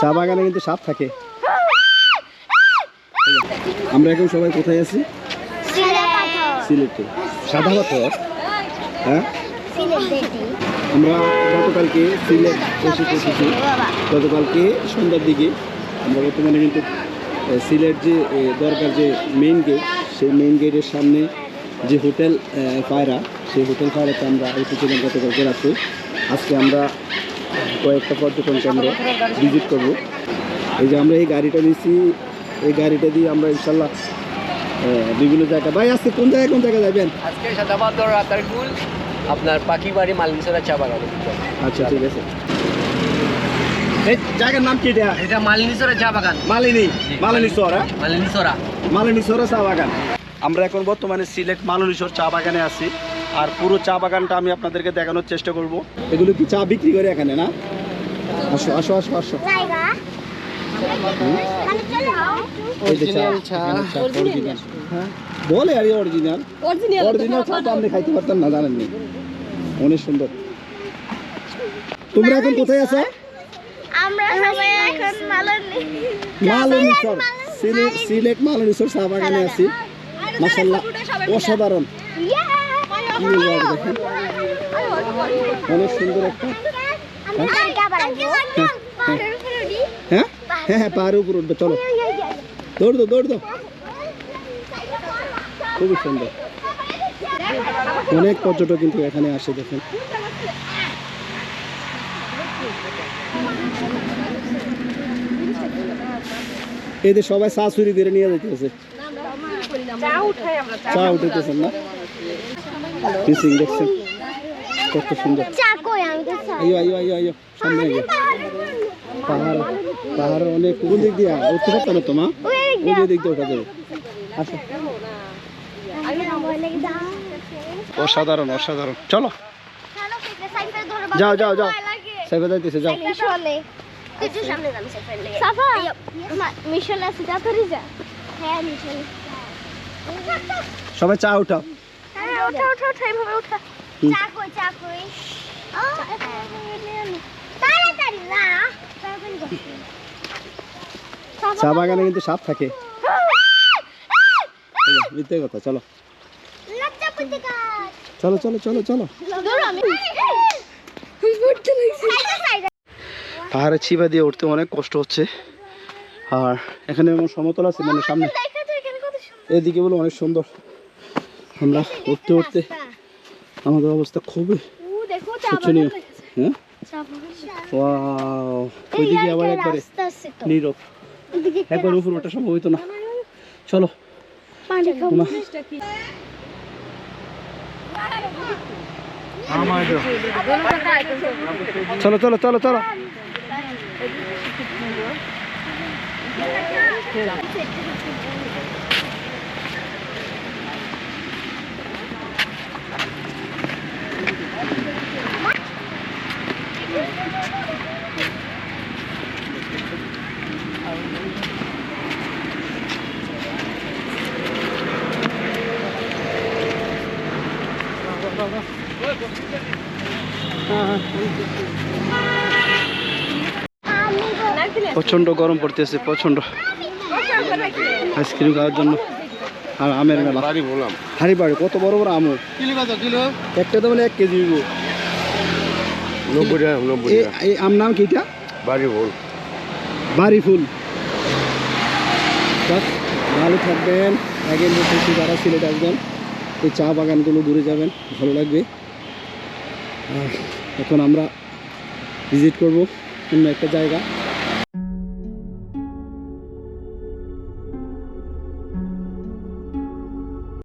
চা বাগানে কিন্তু সাপ থাকে। আমরা এখন সবাই কোথায় আছি? সিলেটে। সাদা পাথর হ্যাঁ? আমরা গতকালকে সিলেট এসে পৌঁছেছি। গতকালকে সন্ধ্যার দিকে আমরা বর্তমানে কিন্তু সিলেট যে দরকার যে মেইন গেট সেই মেইন গেটের সামনে যে হোটেল পায়রা, সেই হোটেল পায়রাতে আমরা এসেছিলাম গতকালকে রাত্রে। আজকে আমরা কয়েকটা পর্যটন কেন্দ্র ভিজিট করব। এই যে আমরা এই গাড়িটা নিয়েছি এই গাড়িটা দিয়ে আমরা ইনশাল্লাহ বিভিন্ন জায়গা ভাই আজকে কোন জায়গায় কোন জায়গায় যাবেন? আজকে সাদাবাদ রাতার আপনার পাখি বাড়ি মালমিসরা চা বাগান। আচ্ছা ঠিক আছে। এই জায়গার নাম কি এটা? এটা মালনিসরা চা বাগান। মালিনী মালনিসরা সরা চা বাগান। আমরা এখন বর্তমানে সিলেট মালিনীশ্বর চা বাগানে আছি। আর পুরো চা বাগানটা আমি আপনাদেরকে দেখানোর চেষ্টা করব। এগুলো কি চা বিক্রি করে এখানে না? আসো আসো আসো আসো। চা এখানে চা হ্যাঁ, বলে আর অরিজিনাল অরিজিনাল চা তো আপনি খাইতে পারতেন না জানেননি। অনেক সুন্দর। তোমরা এখন কোথায় আছো? আমরা সবাই এখন মালনী। সিলেট চা বাগানে আছি। মাসাল্লাহ অসাধারণ। অনেক সুন্দর একটা হ্যাঁ? হ্যাঁ হ্যাঁ পাহাড়ের উপর উঠবে চলো। দৌড় দো দৌড় দো খুবই সুন্দর। অনেক পর্যটক কিন্তু এখানে আসে দেখেন। এই যে সবাই চুরি করে নিয়ে যেতেছে চা উঠেতেছেন না? ফিসিং দেখছেন কত সুন্দর। আইও আইও আইও আইও সামনে আইও। পাহাড় পাহাড় অনেক কোন দিক দিয়া উঠতে পারতাম না তোমা ওই দিক দিয়ে। ওঠা যাবে। আসো অসাধারণ অসাধারণ। চলো। যাও, যাও, যাও। সাইফা যাইতেছে যাও। হ্যাঁ সবাই চা উঠাও। ওঠা ওঠা ওঠা এইভাবে ওঠা হুম। চা তাড়াতাড়ি না বাগানে কিন্তু সাপ থাকে। মিথ্যে কথা চলো। চলো চলো চলো চলো। পাহাড়ে ছিপা দিয়ে উঠতে অনেক কষ্ট হচ্ছে। আর এখানে সমতল আছে মানে সামনে। এদিকে বলে অনেক সুন্দর। আমরা উঠতে উঠতে আমাদের অবস্থা খুবই শোচনীয়। হ্যাঁ? চা ওইদিকে আবার একবারে নীরব। উপর ওটা সম্ভব হইতো না। চলো। চলো চলো চলো চলো। প্রচণ্ড গরম পড়তেছে প্রচণ্ড আইসক্রিম খাওয়ার জন্য। আর আমের মেলা। বাড়ি বললাম। হাড়ি বাড়ি কত বড় বড় কিলো একটা তো বলে এক কেজি এই আম নাম কিটা বাড়ি বল। বাড়ি ফুল। ভালো থাকবেন। আগে বলতেছি যারা সিলেট আসবেন এই চা বাগানগুলো ঘুরে যাবেন ভালো লাগবে। আর এখন আমরা ভিজিট করব অন্য একটা জায়গা।